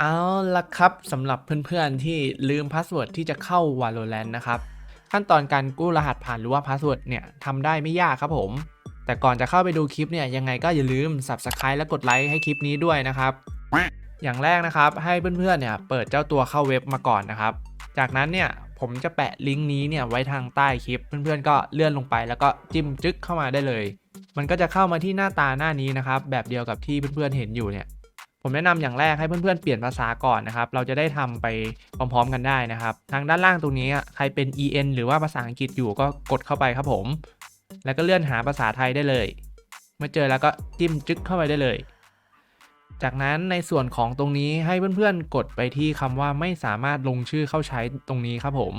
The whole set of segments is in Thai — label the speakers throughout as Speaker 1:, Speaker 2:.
Speaker 1: เอาละครับสำหรับเพื่อนๆที่ลืมพาสเวิร์ดที่จะเข้า Valorant นะครับ ขั้นตอนการกู้รหัสผ่านหรือว่าพาสเวิร์ดเนี่ยทำได้ไม่ยากครับผม แต่ก่อนจะเข้าไปดูคลิปเนี่ยยังไงก็อย่าลืม Subscribe และกดไลค์ให้คลิปนี้ด้วยนะครับ อย่างแรกนะครับให้เพื่อนๆเนี่ยเปิดเจ้าตัวเข้าเว็บมาก่อนนะครับ จากนั้นเนี่ยผมจะแปะลิงก์นี้เนี่ยไว้ทางใต้คลิปเพื่อนๆ ก็เลื่อนลงไปแล้วก็จิ้มจึ๊กเข้ามาได้เลย มันก็จะเข้ามาที่หน้าตาหน้านี้นะครับแบบเดียวกับที่เพื่อนๆเห็นอยู่เนี่ย ผมแนะนำอย่างแรกให้เพื่อนๆเปลี่ยนภาษาก่อนนะครับ เราจะได้ทำไปพร้อมๆกันได้นะครับ ทางด้านล่างตรงนี้ใครเป็น EN หรือว่าภาษาอังกฤษอยู่ก็กดเข้าไปครับผม แล้วก็เลื่อนหาภาษาไทยได้เลย เมื่อเจอแล้วก็จิ้มจึ๊กเข้าไปได้เลย จากนั้นในส่วนของตรงนี้ให้เพื่อนๆ กดไปที่คำว่าไม่สามารถลงชื่อเข้าใช้ตรงนี้ครับผม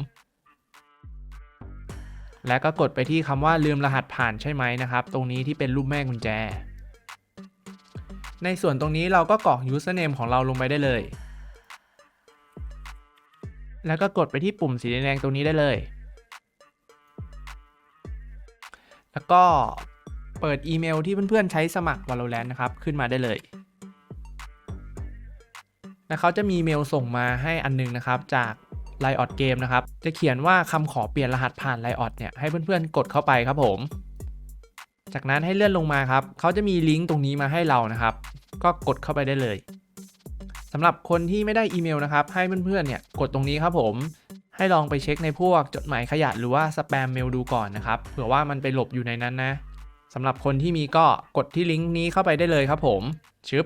Speaker 1: แล้วก็กดไปที่คำว่าลืมรหัสผ่านใช่ไหมนะครับ ตรงนี้ที่เป็นรูปแม่กุญแจ ในส่วนตรงนี้เราก็กรอก username ของเราลงไปได้เลย แล้วก็กดไปที่ปุ่มสีแดงตรงนี้ได้เลย แล้วก็เปิดอีเมลที่เพื่อนๆใช้สมัคร Valorant นะครับ ขึ้นมาได้เลยแล้วเขาจะมีเมลส่งมาให้อันนึงนะครับ จาก l i o t Game นะครับ จะเขียนว่าคำขอเปลี่ยนรหัสผ่าน l i o t เนี่ยให้เพื่อนๆกดเข้าไปครับผม จากนั้นให้เลื่อนลงมาครับเขาจะมีลิงก์ตรงนี้มาให้เรานะครับ ก็กดเข้าไปได้เลยสำหรับคนที่ไม่ได้อีเมลนะครับ ให้เพื่อนๆเนี่ยกดตรงนี้ครับผมให้ลองไปเช็คในพวกจดหมายขยะหรือว่าสแปมเมลดูก่อนนะครับเผื่อว่ามันไปหลบอยู่ในนั้นนะสำหรับคนที่มีก็กดที่ลิงก์นี้เข้าไปได้เลยครับผมชึบ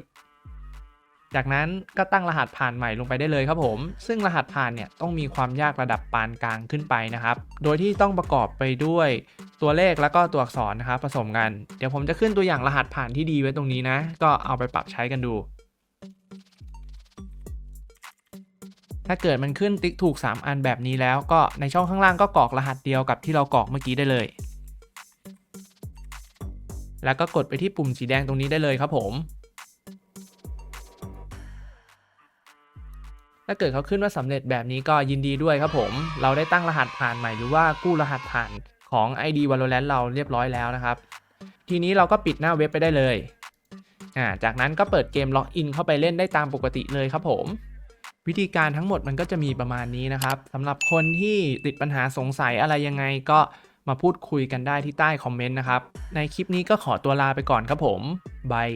Speaker 1: จากนั้นก็ตั้งรหัสผ่านใหม่ลงไปได้เลยครับผม ซึ่งรหัสผ่านเนี่ยต้องมีความยากระดับปานกลางขึ้นไปนะครับ โดยที่ต้องประกอบไปด้วยตัวเลขแล้วก็ตัวอักษรนะครับผสมกัน เดี๋ยวผมจะขึ้นตัวอย่างรหัสผ่านที่ดีไว้ตรงนี้นะ ก็เอาไปปรับใช้กันดู ถ้าเกิดมันขึ้นติ๊กถูก 3 อันแบบนี้แล้วก็ในช่องข้างล่างก็กรอกรหัสเดียวกับที่เรากรอกเมื่อกี้ได้เลย แล้วก็กดไปที่ปุ่มสีแดงตรงนี้ได้เลยครับผม ถ้าเกิดเขาขึ้นว่าสำเร็จแบบนี้ก็ยินดีด้วยครับผม เราได้ตั้งรหัสผ่านใหม่หรือว่ากู้รหัสผ่านของ ID Valorant เราเรียบร้อยแล้วนะครับ ทีนี้เราก็ปิดหน้าเว็บไปได้เลยอ่าจากนั้นก็เปิดเกมล็อกอินเข้าไปเล่นได้ตามปกติเลยครับผม วิธีการทั้งหมดมันก็จะมีประมาณนี้นะครับสำหรับคนที่ติดปัญหาสงสัยอะไรยังไงก็มาพูดคุยกันได้ที่ใต้คอมเมนต์นะครับ ในคลิปนี้ก็ขอตัวลาไปก่อนครับผมบาย